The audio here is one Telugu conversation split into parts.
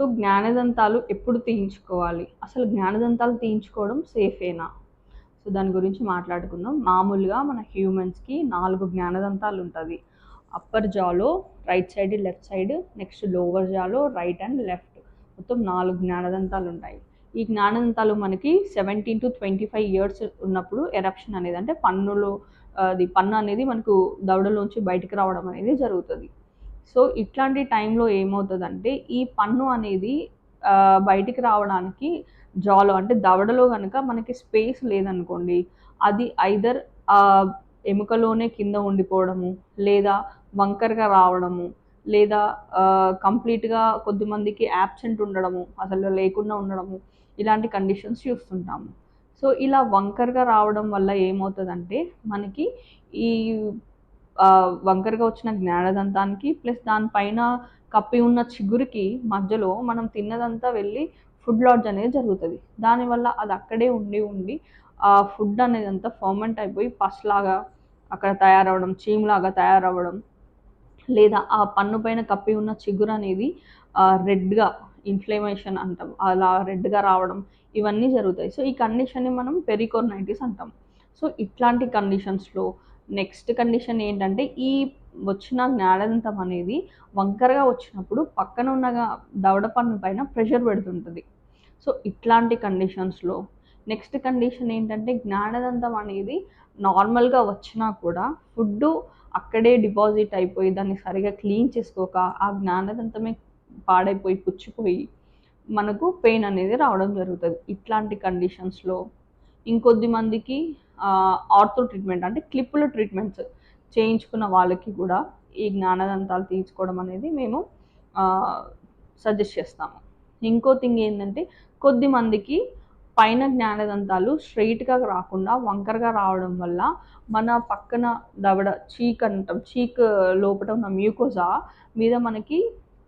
సో జ్ఞానదంతాలు ఎప్పుడు తీయించుకోవాలి? అసలు జ్ఞానదంతాలు తీయించుకోవడం సేఫేనా? సో దాని గురించి మాట్లాడుకుందాం. మామూలుగా మన హ్యూమన్స్కి నాలుగు జ్ఞానదంతాలు ఉంటుంది. Upper జాలో right side left side next lower జాలో right and left. మొత్తం నాలుగు జ్ఞానదంతాలు ఉంటాయి. ఈ జ్ఞానదంతాలు మనకి seventeen to twenty five years ఉన్నప్పుడు ఎరప్షన్ అనేది అంటే పన్నులో అది పన్ను అనేది మనకు దవడలోంచి బయటికి రావడం అనేది జరుగుతుంది. సో ఇట్లాంటి టైంలో ఏమవుతుందంటే ఈ పన్ను అనేది బయటికి రావడానికి జాలో అంటే దవడలో కనుక మనకి స్పేస్ లేదనుకోండి అది ఐదర్ ఎముకలోనే కింద ఉండిపోవడము లేదా వంకరగా రావడము లేదా కంప్లీట్గా కొద్దిమందికి యాబ్సెంట్ ఉండడము అసలు లేకుండా ఉండడము ఇలాంటి కండిషన్స్ చూస్తుంటాము. సో ఇలా వంకరగా రావడం వల్ల ఏమవుతుందంటే మనకి ఈ వంకరగా వచ్చిన జ్ఞానదంతానికి ప్లస్ దానిపైన కప్పి ఉన్న చిగురికి మధ్యలో మనం తిన్నదంతా వెళ్ళి ఫుడ్ లాడ్జ్ అనేది జరుగుతుంది. దానివల్ల అది అక్కడే ఉండి ఉండి ఆ ఫుడ్ అనేది అంతా ఫర్మెంట్ అయిపోయి పస్ లాగా అక్కడ తయారవడం చీమ్లాగా తయారవ్వడం లేదా ఆ పన్ను పైన కప్పి ఉన్న చిగురు అనేది రెడ్గా ఇన్ఫ్లమేషన్ అంటాం. అలా రెడ్గా రావడం ఇవన్నీ జరుగుతాయి. సో ఈ కండిషన్ని మనం పెరికోర్నైటిస్ అంటాం. సో ఇట్లాంటి కండిషన్స్లో నెక్స్ట్ కండిషన్ ఏంటంటే ఈ వచ్చిన జ్ఞానదంతం అనేది వంకరగా వచ్చినప్పుడు పక్కన ఉన్న దవడ పన్ను పైన ప్రెషర్ పెడుతుంటుంది. సో ఇట్లాంటి కండిషన్స్లో నెక్స్ట్ కండిషన్ ఏంటంటే జ్ఞానదంతం అనేది నార్మల్గా వచ్చినా కూడా ఫుడ్ అక్కడే డిపాజిట్ అయిపోయి దాన్ని సరిగా క్లీన్ చేసుకోక ఆ జ్ఞానదంతమే పాడైపోయి పుచ్చిపోయి మనకు పెయిన్ అనేది రావడం జరుగుతుంది. ఇట్లాంటి కండిషన్స్లో ఇంకొద్ది మందికి ఆర్థో ట్రీట్మెంట్ అంటే క్లిప్పుల ట్రీట్మెంట్స్ చేయించుకున్న వాళ్ళకి కూడా ఈ జ్ఞానదంతాలు తీసుకోవడం అనేది మేము సజెస్ట్ చేస్తాము. ఇంకో థింగ్ ఏంటంటే కొద్ది మందికి పైన జ్ఞానదంతాలు స్ట్రైట్గా రాకుండా వంకరగా రావడం వల్ల మన పక్కన దవడ చీక్ అంటాం చీక్ లోపల ఉన్న మ్యూకోజా మీద మనకి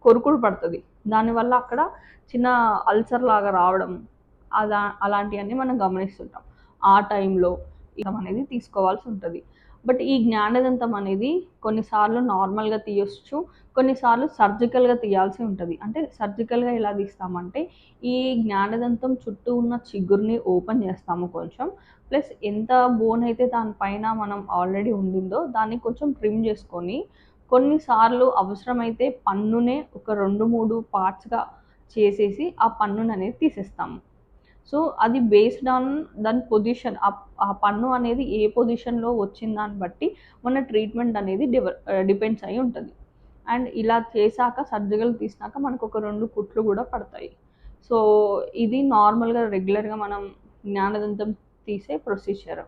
కొరుకుడు పడుతుంది. దానివల్ల అక్కడ చిన్న అల్సర్ లాగా రావడం అలా అలాంటివన్నీ మనం గమనిస్తుంటాం. ఆ టైంలో అనేది తీసుకోవాల్సి ఉంటుంది. బట్ ఈ జ్ఞానదంతం అనేది కొన్నిసార్లు నార్మల్గా తీయొచ్చు కొన్నిసార్లు సర్జికల్గా తీయాల్సి ఉంటుంది. అంటే సర్జికల్గా ఎలా తీస్తామంటే ఈ జ్ఞానదంతం చుట్టూ ఉన్న చిగురుని ఓపెన్ చేస్తాము కొంచెం. ప్లస్ ఎంత బోన్ అయితే దానిపైన మనం ఆల్రెడీ ఉండిందో దాన్ని కొంచెం ట్రిమ్ చేసుకొని కొన్నిసార్లు అవసరమైతే పన్నునే ఒక రెండు మూడు పార్ట్స్గా చేసేసి ఆ పన్నుని అనేది తీసేస్తాము. సో అది బేస్డ్ ఆన్ దాని పొజిషన్ ఆ పన్ను అనేది ఏ పొజిషన్లో వచ్చిన దాన్ని బట్టి మన ట్రీట్మెంట్ అనేది డిపెండ్స్ అయి ఉంటుంది. అండ్ ఇలా చేశాక సర్జికల్ తీసినాక మనకు ఒక రెండు కుట్లు కూడా పడతాయి. సో ఇది నార్మల్గా రెగ్యులర్గా మనం జ్ఞానదంతం తీసే ప్రొసీజర్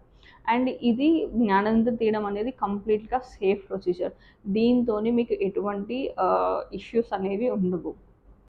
అండ్ ఇది జ్ఞానదంతం తీయడం అనేది కంప్లీట్గా సేఫ్ ప్రొసీజర్ దీంతో మీకు ఎటువంటి ఇష్యూస్ అనేవి ఉండవు.